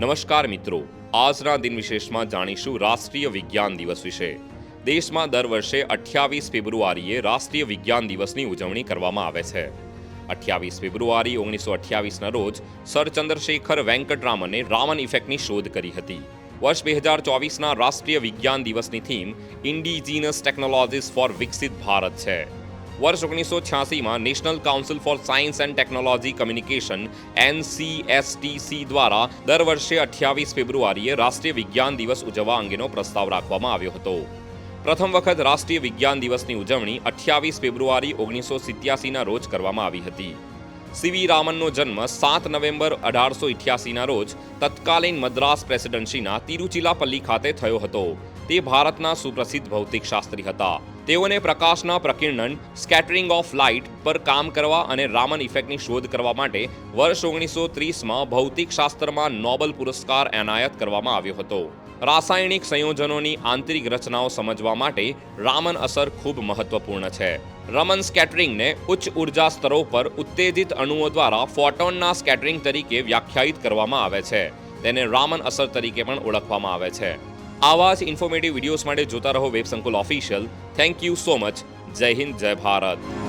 નમસ્કાર મિત્રો. આજના દિન વિશેષમાં જાણીશું રાષ્ટ્રીય વિજ્ઞાન દિવસ વિશે. દેશમાં દર વર્ષે અઠ્યાવીસ ફેબ્રુઆરીએ રાષ્ટ્રીય વિજ્ઞાન દિવસની ઉજવણી કરવામાં આવે છે. અઠ્યાવીસ ફેબ્રુઆરી ઓગણીસો અઠ્યાવીસના રોજ સર ચંદ્રશેખર વેંકટરામને રામન ઇફેક્ટની શોધ કરી હતી. વર્ષ બે હજાર ચોવીસના રાષ્ટ્રીય વિજ્ઞાન દિવસની થીમ ઇન્ડિજીનસ ટેકનોલોજીસ ફોર વિકસિત ભારત છે. વર્ષ ઓગણીસો છ્યાસીમાં national council for science and technology communication NCSTC દ્વારા દર વર્ષે અઠ્યાવીસ ફેબ્રુઆરીએ રાષ્ટ્રીય વિજ્ઞાન દિવસ ઉજવવા અંગેનો પ્રસ્તાવ રાખવામાં આવ્યો હતો. પ્રથમ વખત રાષ્ટ્રીય વિજ્ઞાન દિવસની ઉજવણી અઠ્યાવીસ ફેબ્રુઆરી ઓગણીસો સિત્યાસીના રોજ કરવામાં આવી હતી. સીવી રામનનો જન્મ સાત નવેમ્બર અઢારસો ઇઠ્યાસીના રોજ તત્કાલીન મદ્રાસ પ્રેસિડેન્સીના તિરુચિલાપલ્લી ખાતે થયો હતો. તે ભારતના સુપ્રસિદ્ધ ભૌતિકશાસ્ત્રી હતા. તેઓને પ્રકાશના પ્રકિર્ણન સ્કેટરિંગ ઓફ લાઇટ પર કામ કરવા અને રામન ઇફેક્ટની શોધ કરવા માટે વર્ષ ઓગણીસો ત્રીસમાં ભૌતિકશાસ્ત્રમાં નોબલ પુરસ્કાર એનાયત કરવામાં આવ્યો હતો. રાસાયણિક સંયોજનોની આંતરિક રચનાઓ સમજવા માટે રામન અસર ખૂબ મહત્વપૂર્ણ છે. રમન સ્કેટરિંગને ઉચ્ચ ઊર્જા સ્તરો પર ઉત્તેજિત અણુઓ દ્વારા ફોટોનના સ્કેટરિંગ તરીકે વ્યાખ્યાયિત કરવામાં આવે છે. તેને રામન અસર તરીકે પણ ઓળખવામાં આવે છે. આવા જ ઇન્ફોર્મેટિવ વિડીયોઝ માટે જોતા રહો web Sankul official thank you so much જય હિન્દ, જય ભારત.